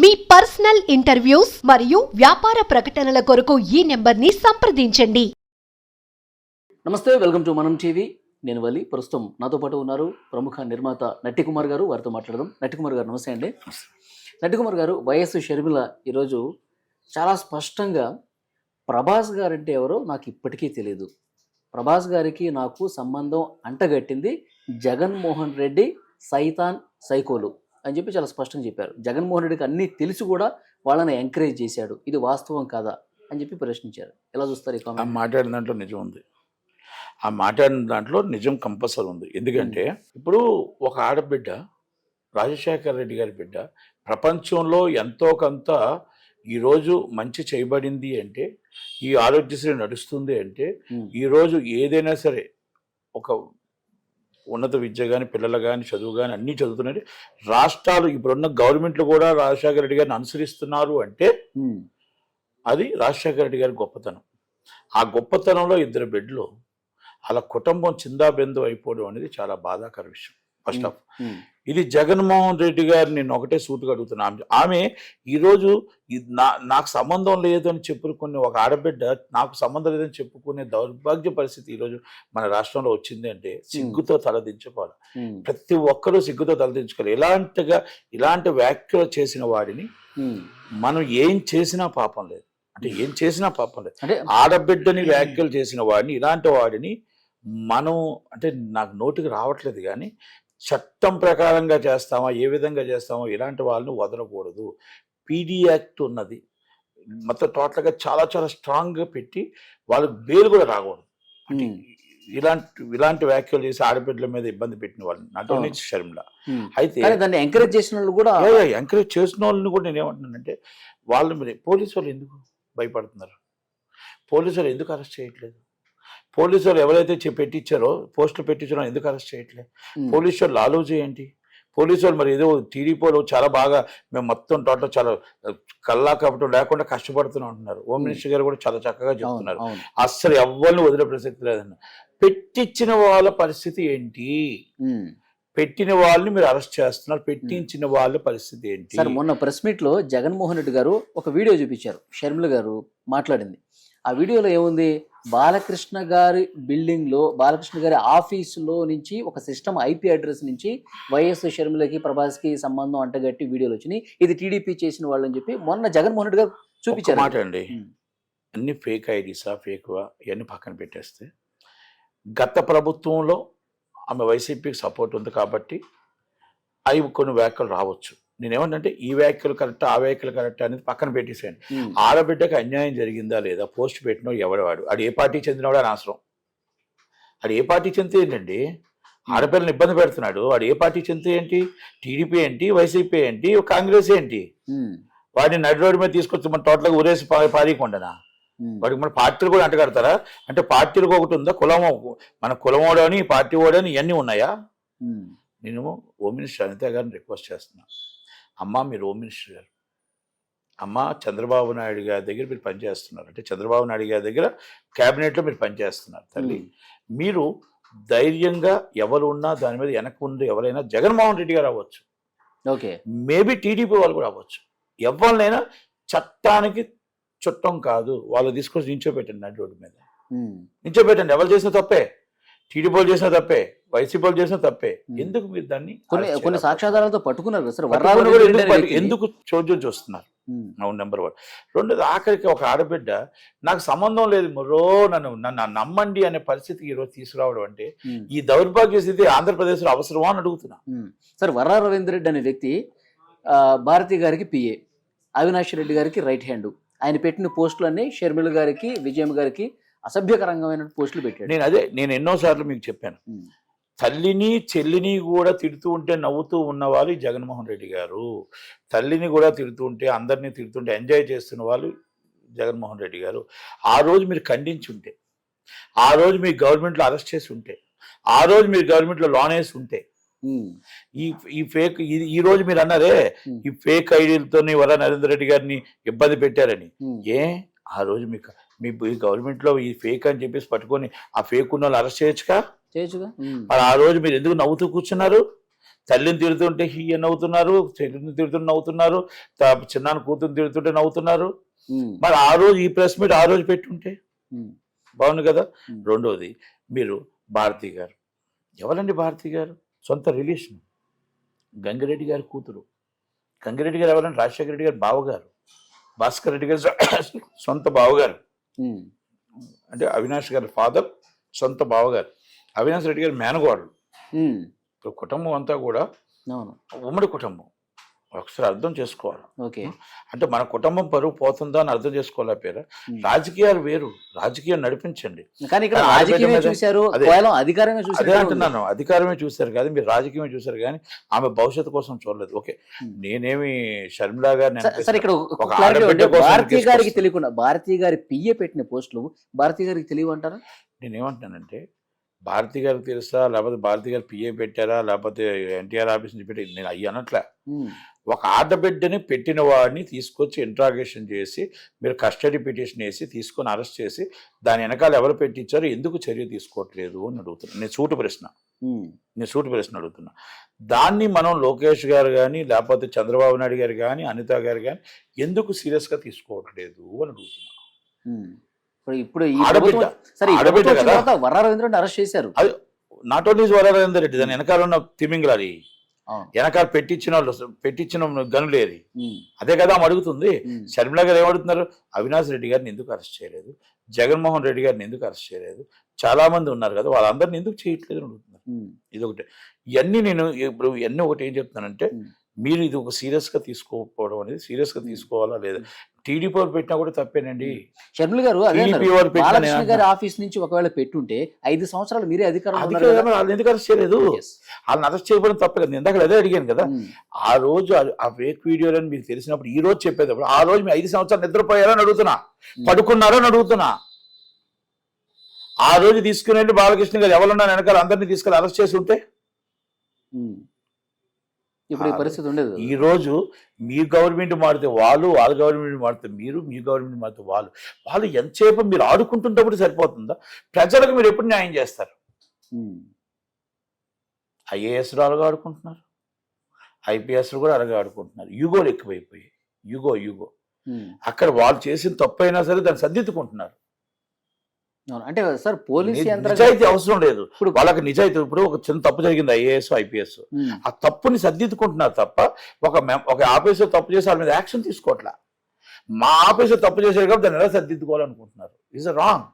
మీ personal interviews మరియు వ్యాపార ప్రకటనల కొరకు ఈ నెంబర్ని సంప్రదించండి. నమస్తే వెల్కమ్ టు మనం టీవీ. నేను వలి ప్రస్తుతం నాతో పాటు ఉన్నారు ప్రముఖ నిర్మాత నట్టి కుమార్ గారు. వారితో మాట్లాడదాం. నట్టి కుమార్ గారు నమస్తే అండి. నట్టి కుమార్ గారు వైఎస్ షర్మిల ఈరోజు చాలా స్పష్టంగా ప్రభాస్ గారు అంటే ఎవరో నాకు ఇప్పటికీ తెలియదు ప్రభాస్ గారికి నాకు సంబంధం అంటగట్టింది జగన్మోహన్ రెడ్డి సైతాన్ సైకోలు. అని చెప్పి చాలా స్పష్టంగా చెప్పారు. జగన్మోహన్ రెడ్డికి అన్నీ తెలిసి కూడా వాళ్ళని ఎంకరేజ్ చేశాడు. ఇది వాస్తవం కాదా అని చెప్పి ప్రశ్నించారు. ఎలా చూస్తారు ఈ ఆ మాట్లాడిన దాంట్లో నిజం ఉంది. ఆ మాట్లాడిన దాంట్లో నిజం కంపల్సరీ ఉంది. ఎందుకంటే ఇప్పుడు ఒక ఆడబిడ్డ రాజశేఖర రెడ్డి గారి బిడ్డ ప్రపంచంలో ఎంతో కొంత ఈరోజు మంచి చేయబడింది అంటే ఈ ఆరోగ్యశ్రీ నడుస్తుంది అంటే ఈరోజు ఏదైనా సరే ఒక ఉన్నత విద్య కానీ పిల్లలు కానీ చదువు కానీ అన్నీ చదువుతున్నారు రాష్ట్రాలు ఇప్పుడున్న గవర్నమెంట్లు కూడా రాజశేఖర రెడ్డి గారిని అనుసరిస్తున్నారు అంటే అది రాజశేఖర రెడ్డి గారి గొప్పతనం. ఆ గొప్పతనంలో ఇద్దరు బిడ్డలు అలా కుటుంబం చిందాబిందు అయిపోవడం అనేది చాలా బాధాకర విషయం. ఫస్ట్ ఆఫ్ ఇది జగన్మోహన్ రెడ్డి గారు నేను ఒకటే సూటుగా అడుగుతున్నా. ఆమె- ఆమె ఈరోజు నా నాకు సంబంధం లేదు అని చెప్పుకునే ఒక ఆడబిడ్డ నాకు సంబంధం లేదని చెప్పుకునే దౌర్భాగ్య పరిస్థితి ఈరోజు మన రాష్ట్రంలో వచ్చింది అంటే సిగ్గుతో తలదించుకోవాలి ప్రతి ఒక్కరూ సిగ్గుతో తలదించుకోవాలి ఇలాంటిగా ఇలాంటి వ్యాఖ్యలు చేసిన వాడిని. మనం ఏం చేసినా పాపం లేదు. అంటే ఏం చేసినా పాపం లేదు. అంటే ఆడబిడ్డని వ్యాఖ్యలు చేసిన వాడిని ఇలాంటి వాడిని మనం అంటే నాకు నోటికి రావట్లేదు కానీ చట్టం ప్రకారంగా చేస్తామా ఏ విధంగా చేస్తామో ఇలాంటి వాళ్ళని వదలకూడదు. పీడీ యాక్ట్ ఉన్నది. మొత్తం టోటల్గా చాలా చాలా స్ట్రాంగ్గా పెట్టి వాళ్ళకి బెయిల్ కూడా రాకూడదు. ఇలాంటి ఇలాంటి వ్యాఖ్యలు చేసి ఆడబిడ్డల మీద ఇబ్బంది పెట్టిన వాళ్ళని నాట్ ఓన్లీ. షర్మిల. అయితే దాన్ని ఎంకరేజ్ చేసిన వాళ్ళు కూడా ఎంకరేజ్ చేసిన వాళ్ళని కూడా నేను ఏమంటున్నానంటే వాళ్ళు పోలీసు వాళ్ళు ఎందుకు భయపడుతున్నారు? పోలీసు వాళ్ళు ఎందుకు అరెస్ట్ చేయట్లేదు? పోలీసు వాళ్ళు ఎవరైతే పెట్టించారో పోస్టులు పెట్టించారో ఎందుకు అరెస్ట్ చేయట్లేదు ఉమ్, పోలీసు వాళ్ళు ఆలోచన ఏంటి? పోలీసు వాళ్ళు మరి ఏదో టీడీపీలో చాలా బాగా మేము మొత్తం టోటల్ చాలా కల్లా కపటం లేకుండా కష్టపడుతున్నాం అంటున్నారు హోమ్. మినిస్టర్ గారు కూడా చాలా చక్కగా చెప్తున్నారు. అస్సలు ఎవరిని వదిలే ప్రసక్తి లేదన్న. పెట్టించిన వాళ్ళ పరిస్థితి ఏంటి. పెట్టిన వాళ్ళని మీరు అరెస్ట్ చేస్తున్నారు. పెట్టించిన వాళ్ళ పరిస్థితి ఏంటి? సార్ మొన్న ప్రెస్ మీట్లో జగన్మోహన్ రెడ్డి గారు ఒక వీడియో చూపించారు. షర్మిల గారు మాట్లాడింది. ఆ వీడియోలో ఏముంది? బాలకృష్ణ గారి బిల్డింగ్లో బాలకృష్ణ గారి ఆఫీసులో నుంచి ఒక సిస్టమ్ ఐపీ అడ్రస్ నుంచి వైఎస్ షర్మిలకి ప్రభాస్కి సంబంధం అంటగట్టి వీడియోలు వచ్చినాయి. ఇది టీడీపీ చేసిన వాళ్ళు అని చెప్పి మొన్న జగన్మోహన్ రెడ్డి గారు చూపించారు. మాట అండి అన్ని ఫేక్ ఐడీసా ఫేక్ ఇవన్నీ పక్కన పెట్టేస్తే గత ప్రభుత్వంలో ఆమె వైసీపీకి సపోర్ట్ ఉంది కాబట్టి అవి కొన్ని వ్యాఖ్యలు రావచ్చు. నేనేమంటే ఈ వ్యాఖ్యలు కరెక్ట్ ఆ వ్యాఖ్యలు కరెక్ట్ అనేది పక్కన పెట్టేసాను ఆడబిడ్డకి అన్యాయం జరిగిందా లేదా? పోస్ట్ పెట్టినో ఎవడవాడు? అది ఏ పార్టీ చెందినవాడు అని అవసరం అది ఏ పార్టీ చెందితే ఏంటండి? ఆడపిల్లని ఇబ్బంది పెడుతున్నాడు. వాడు ఏ పార్టీ చెందితే ఏంటి? టీడీపీ ఏంటి? వైసీపీ ఏంటి? కాంగ్రెస్ ఏంటి? వాడిని నడి రోడ్డు మీద తీసుకొచ్చి మన టోటల్గా ఊరేసి పా- పారీయకుండానా ఉమ్, వాడికి మన పార్టీలు కూడా అంటగడతారా? అంటే పార్టీలకు ఒకటి ఉందా? కులం మన కులం ఓడని పార్టీ ఓడని ఇవన్నీ ఉన్నాయా? నేను హోమ్ మినిస్టర్ అనిత గారిని రిక్వెస్ట్ చేస్తున్నా. అమ్మ మీరు హోమ్ మినిస్టర్ గారు. అమ్మ చంద్రబాబు నాయుడు గారి దగ్గర మీరు పనిచేస్తున్నారు అంటే చంద్రబాబు నాయుడు గారి దగ్గర క్యాబినెట్లో మీరు పనిచేస్తున్నారు తల్లి. మీరు ధైర్యంగా ఎవరు ఉన్నా దాని మీద వెనక ఉండి ఎవరైనా జగన్మోహన్ రెడ్డి గారు అవ్వచ్చు. ఓకే. మేబీ టీడీపీ వాళ్ళు కూడా అవ్వచ్చు. ఎవరినైనా చట్టానికి చుట్టం కాదు. వాళ్ళు తీసుకొచ్చి నించోబెట్టండి నడి రోడ్డు మీద. ఉమ్, నించోబెట్టండి. ఎవరు చేసిన తప్పే? టీడీపీ వాళ్ళు చేసిన తప్పే వైసీపీ వాళ్ళు చేసిన తప్పే. ఎందుకు మీరు దాన్ని కొన్ని కొన్ని? సాక్ష్యాధారాలతో పట్టుకున్నారు సార్ ఎందుకు చోద్యం చూస్తున్నారు అవును నెంబర్ వన్ రెండోది ఆఖరికి ఒక ఆడబిడ్డ నాకు సంబంధం లేదు మొరో నన్ను నన్ను నమ్మండి అనే పరిస్థితికి ఈరోజు తీసుకురావడం అంటే. ఈ దౌర్భాగ్య స్థితి ఆంధ్రప్రదేశ్లో అవసరమా అని అడుగుతున్నా. సార్ వర్రా రవీంద్ర రెడ్డి అనే వ్యక్తి భారతి గారికి పిఏ అవినాష్ రెడ్డి గారికి రైట్ హ్యాండ్ ఆయన పెట్టిన పోస్టులన్నీ షర్మిల గారికి విజయం గారికి అసభ్యకరంగా పోస్టులు పెట్టాడు. నేను అదే నేను ఎన్నోసార్లు మీకు చెప్పాను. తల్లిని చెల్లిని కూడా తిడుతూ ఉంటే నవ్వుతూ ఉన్నవాళ్ళు జగన్మోహన్ రెడ్డి గారు. తల్లిని కూడా తిడుతూ ఉంటే అందరినీ తిడుతుంటే ఎంజాయ్ చేస్తున్న వాళ్ళు జగన్మోహన్ రెడ్డి గారు. ఆ రోజు మీరు ఖండించి ఉంటే ఆ రోజు మీ గవర్నమెంట్లో అరెస్ట్ చేసి ఉంటే ఆ రోజు మీరు గవర్నమెంట్లో లోన్ వేసి ఉంటే ఈ ఈ ఫేక్ ఈ- రోజు మీరు అన్నారే. ఈ ఫేక్ ఐడీలతో వర నరేంద్ర రెడ్డి గారిని ఇబ్బంది పెట్టారని. ఏ? ఆ రోజు మీకు మీ ఈ గవర్నమెంట్లో ఈ ఫేక్ అని చెప్పేసి పట్టుకొని ఆ ఫేక్ ఉన్న వాళ్ళు అరెస్ట్ చేయొచ్చుగా? చేయొచ్చుగా. మరి ఆ రోజు మీరు ఎందుకు నవ్వుతూ కూర్చున్నారు? తల్లిని తిడుతుంటే హీ అని నవ్వుతున్నారు చెల్లిని తిడుతుంటే నవ్వుతున్నారు త- చిన్నాన్న కూతురు తిడుతుంటే నవ్వుతున్నారు. మరి ఆ రోజు ఈ ప్రెస్ మీట్ ఆ రోజు పెట్టుంటే? బాగుంది కదా. రెండోది మీరు భారతి గారు. ఎవరండి భారతి గారు? సొంత రిలేషన్. గంగిరెడ్డి గారి కూతురు. గంగిరెడ్డి గారు ఎవరండి? రాజశేఖర రెడ్డి గారి బావగారు. భాస్కర్ రెడ్డి గారి సొంత బావగారు. అంటే అవినాష్ గారి ఫాదర్ సొంత బావగారు. అవినాష్ రెడ్డి గారి మేనగోడలు. కుటుంబం అంతా కూడా ఉమ్మడి కుటుంబం. ఒకసారి అర్థం చేసుకోవాలి. ఓకే. అంటే మన కుటుంబం పరువు పోతుందా అని అర్థం చేసుకోవాలి పేరు. రాజకీయాలు వేరు. రాజకీయం నడిపించండి. కానీ ఇక్కడ రాజకీయమే చూశారు. కేవలం అధికారమే అదే చూశారు. అంటున్నాను. అధికారమే చూశారు కానీ మీరు రాజకీయమే చూశారు కానీ ఆమె భవిష్యత్తు కోసం చూడలేదు. ఓకే. నేనేమి షర్మిలా గారిని సరే- ఇక్కడ భారతీయ. గారికి తెలియకుండా భారతీయ గారి పియ్య పెట్టిన పోస్టులు భారతీయ గారికి తెలియ అంటారా నేనేమంటున్నానంటే భారతి గారికి తెలుసా? లేకపోతే భారతి గారు పిఏ పెట్టారా? లేకపోతే ఎన్టీఆర్ ఆఫీస్ నుంచి పెట్టి నేను అయ్యి అనట్లే. ఒక ఆడబిడ్డని పెట్టిన వాడిని తీసుకొచ్చి ఇంట్రాగేషన్ చేసి మీరు కస్టడీ పిటిషన్ వేసి తీసుకొని అరెస్ట్ చేసి దాని వెనకాల ఎవరు పెట్టించారో? ఎందుకు చర్య తీసుకోవట్లేదు అని అడుగుతున్నాను నేను సూటు ప్రశ్న. నేను సూటు ప్రశ్న అడుగుతున్నా. దాన్ని మనం లోకేష్ గారు కానీ లేకపోతే చంద్రబాబు నాయుడు గారు కానీ అనిత గారు కానీ ఎందుకు సీరియస్గా తీసుకోవట్లేదు అని అడుగుతున్నా. ఉమ్. ఇప్పుడు ఇప్పుడు ఈ ఆడబిడ్డ. సరే కదా. వర్రా రవీంద్రని అరెస్ట్ చేశారు. నాట్ ఓన్లీ వరారేందర్ రెడ్డి దాని వెనకాల ఉన్న తిమింగ్లారి అవును. వెనకాల పెట్టించిన వాళ్ళు పెట్టించిన గనులేరి ఉమ్, అదే కదా ఆమె అడుగుతుంది. షర్మిల గారు ఏమడుగుతున్నారు? అవినాష్ రెడ్డి గారిని ఎందుకు అరెస్ట్ చేయలేదు? జగన్మోహన్ రెడ్డి గారిని ఎందుకు అరెస్ట్ చేయలేదు? చాలా మంది ఉన్నారు కదా వాళ్ళందరిని ఎందుకు చేయట్లేదు అని అడుగుతున్నారు. ఒకటి ఇవన్నీ నేను ఇప్పుడు ఇవన్నీ ఒకటి ఏం చెప్తున్నానంటే. మీరు ఇది ఒక సీరియస్గా తీసుకోకపోవడం అనేది సీరియస్గా తీసుకోవాలా లేదా? టీడీపీ వాళ్ళు పెట్టినా కూడా తప్పేనండి. షర్మిల గారు బాలకృష్ణ గారి ఆఫీస్ నుంచి ఒకవేళ పెట్టుంటే ఐదు సంవత్సరాలు మీరే అధికారం వాళ్ళని ఎందుకు అరెస్ట్ చేయలేదు? వాళ్ళని అరెస్ట్ చేయడం తప్పే కదా. ఇందాక అదే అడిగాను కదా. ఆ రోజు ఆ- ఫేక్ వీడియోలని మీకు తెలిసినప్పుడు ఈ రోజు చెప్పేటప్పుడు ఆ రోజు మీ ఐదు సంవత్సరాలు నిద్రపోయారని అడుగుతున్నా. పడుకున్నారని అడుగుతున్నా. ఆ రోజు తీసుకుని వెళ్ళి బాలకృష్ణ గారు ఎవరున్నా వెనకాల అందరినీ తీసుకెళ్ళి అరెస్ట్ చేసి ఉంటే? ఇప్పుడు ఈ పరిస్థితి ఉండేది. ఈ రోజు మీ గవర్నమెంట్ మారితే వాళ్ళు వాళ్ళ గవర్నమెంట్ మారితే మీరు మీ గవర్నమెంట్ మారితే వాళ్ళు. వాళ్ళు ఎంతసేపు మీరు ఆడుకుంటుంటప్పుడు సరిపోతుందా? ప్రజలకు మీరు ఎప్పుడు న్యాయం చేస్తారు? ఐఏఎస్లు అలాగా ఆడుకుంటున్నారు. ఐపీఎస్లు కూడా అలాగే ఆడుకుంటున్నారు. యుగోలు ఎక్కువైపోయాయి. యుగో యుగో. అక్కడ వాళ్ళు చేసిన తప్పు అయినా సరే దాన్ని సర్దిద్దుకుంటున్నారు. అంటే సార్ పోలీస్ నిజాయితీ అవసరం లేదు. ఇప్పుడు వాళ్ళకి నిజాయితీ ఇప్పుడు ఒక చిన్న తప్పు జరిగింది ఐఏఎస్ ఐపీఎస్. ఆ తప్పుని సర్దిద్దుకుంటున్నారు తప్ప ఒక ఒక ఆఫీసర్ తప్పు చేసి వాళ్ళ మీద యాక్షన్ తీసుకోవట్లా. మా ఆఫీసర్ తప్పు చేశారు కాబట్టి దాన్ని ఎలా సర్దిద్దుకోవాలనుకుంటున్నారు? Is wrong